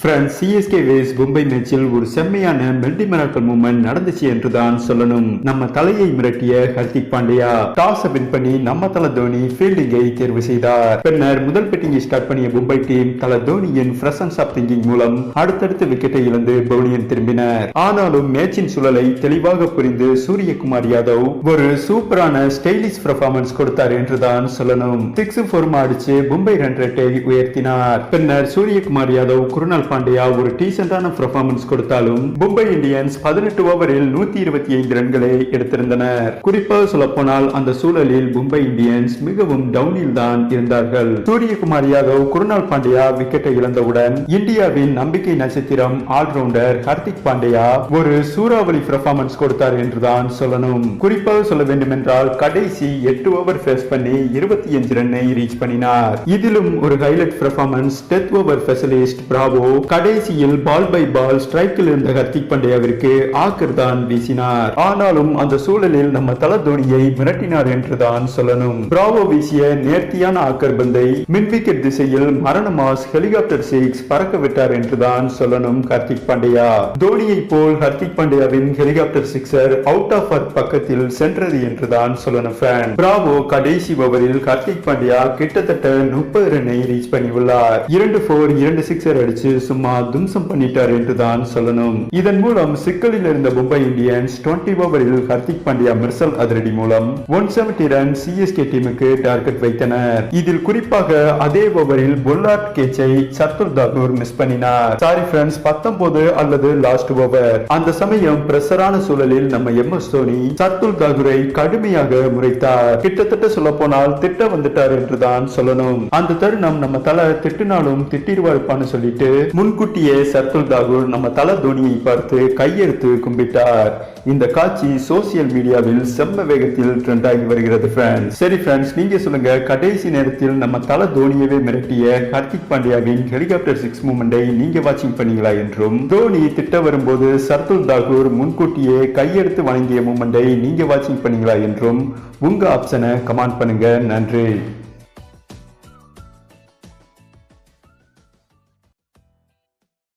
friends CSK vs Mumbai மேட்சில் ஒரு செம்மையான மெல்டி miracle moment நடந்துச்சு என்றுதான் சொல்லணும். நம்ம தலையை மிரட்டிய ஹர்திக் பாண்டியா டாஸ் வின் பண்ணி நம்ம தல தோனி ஃபீல்டிங்கை தேர்வு செய்தார். பின்னர் முதல் பெட்டிங்கை ஸ்டார்ட் பண்ணிய மும்பை டீம் தல தோனியின் பிரசன்ஸ் ஆஃப் திங்கிங் மூலம் அடுத்தடுத்து விக்கெட்டை இழந்து பவுலியன் திரும்பினர். ஆனாலும் மேட்சின் சூழலை தெளிவாக புரிந்து சூரியகுமார் யாதவ் ஒரு சூப்பரான ஸ்டைலிஷ் பெர்ஃபார்மன்ஸ் கொடுத்தார் என்றுதான் சொல்லணும். சிக்ஸ் ஃபோர்மா அடிச்சு மும்பை ரன் ரேட்டை உயர்த்தினார். பின்னர் சூரியகுமார் யாதவ் குருநாள் பாண்டியா ஒரு டீசென்டான பெர்ஃபார்மன்ஸ் கொடுத்தாலும் மும்பை இந்தியன்ஸ் பதினெட்டு ஓவரில் நூத்தி இருபத்தி ஐந்து ரன்களை எடுத்திருந்தனர். குறிப்பாக சொல்லப்போனால் அந்த சூழலில் மும்பை இந்தியன்ஸ் மிகவும் டவுனில் தான் இருந்தார்கள். சூரியகுமார் யாதவ் குருணால் பாண்டியா விக்கெட்டை இழந்தவுடன் இந்தியாவின் நம்பிக்கை நட்சத்திரம் ஆல்ரவுண்டர் ஹர்திக் பாண்டியா ஒரு சூறாவளி பெர்ஃபார்மன்ஸ் கொடுத்தார் என்றுதான் சொல்லணும். குறிப்பாக சொல்ல வேண்டும் என்றால் கடைசி எட்டு ஓவர் ஃபேஸ் பண்ணி இருபத்தி அஞ்சு ரன்னை ரீச் பண்ணினார். இதிலும் ஒரு highlight performance death over specialist Bravo கடைசியில் பால் பை பால் ஸ்ட்ரைக்கில் இருந்த ஹர்திக் பாண்டியாவிற்கு ஆக்கர் தான் வீசினார். ஆனாலும் அந்த சூழலில் நம்ம தல தோனியை மிரட்டினார் என்றுதான் சொல்லணும். பிராவோ வீசிய நேர்த்தியான ஆக்கர் பந்தை மின்விக்கெட் திசையில் மரண மாஸ் ஹெலிகாப்டர் சிக்ஸ் பறக்க விட்டார் என்றுதான் சொல்லணும் ஹர்திக் பாண்டியா. தோனியை போல் Hardik பாண்டியாவின் helicopter sixer out of earth பக்கத்தில் சென்றது என்றுதான் சொல்லணும் ஃபேன் பிராவோ கடைசி ஓவரில் ஹர்திக் பாண்டியா கிட்டத்தட்ட முப்பது ரன்னை ரீச் பண்ணியுள்ளார். இரண்டு போர் இரண்டு சிக்ஸர் அடிச்சு சும்மா தும்சம் பண்ணிட்டார் என்றுதான் சொல்லணும். இதன் மூலம் சிக்கலில் இருந்த மும்பை இந்தியன்ஸ் டுவெண்டி ஓவரில் ஹர்திக் பாண்டியா மிர்சல் அதிரடி மூலம் ஒன் செவன்டி ரன் சிஎஸ்கே டீமுக்கு டார்கெட் வைத்தனர். இதில் குறிப்பாக அதே ஓவரில் பொல்லார்ட் கேச்சை சத்துர் தாகூர் மிஸ் பண்ணினார். சாரி ஃப்ரெண்ட்ஸ் பத்தொன்பது அல்லது லாஸ்ட் ஓவர் அந்த சமயம் பிரஷரான சூழலில் நம்ம எம் எஸ் தோனி சத்துல் தாகூரை கடுமையாக முறைத்தார். கிட்டத்தட்ட சொல்ல போனால் திட்ட வந்துட்டார் என்றுதான் சொல்லணும். அந்த தருணம் நம்ம தலை திட்டினாலும் திட்டிருவாழ்ப்பான்னு சொல்லிட்டு முன்கூட்டியே சர்துல் தாகூர் நம்ம தல தோனியை பார்த்து கையெடுத்து கும்பிட்டார். இந்த காட்சி சோசியல் மீடியாவில் செம்ம வேகத்தில் ட்ரெண்ட் ஆகி வருகிறது ஃப்ரெண்ட்ஸ் சரி ஃப்ரெண்ட்ஸ் நீங்க சொல்லுங்க. கடைசி நேரத்தில் நம்ம தல தோனியவே மிரட்டிய ஹர்திக் பாண்டியாவின் ஹெலிகாப்டர் சிக்ஸ் மூமெண்டை நீங்க வாட்சிங் பண்ணீங்களா என்றும் தோனி திட்ட வரும்போது சர்துல் தாகூர் முன்கூட்டியே கையெடுத்து வழங்கிய மூமெண்டை நீங்க வாட்சிங் பண்ணீங்களா என்றும் உங்க ஆப்ஷனை கமெண்ட் பண்ணுங்க. நன்றி.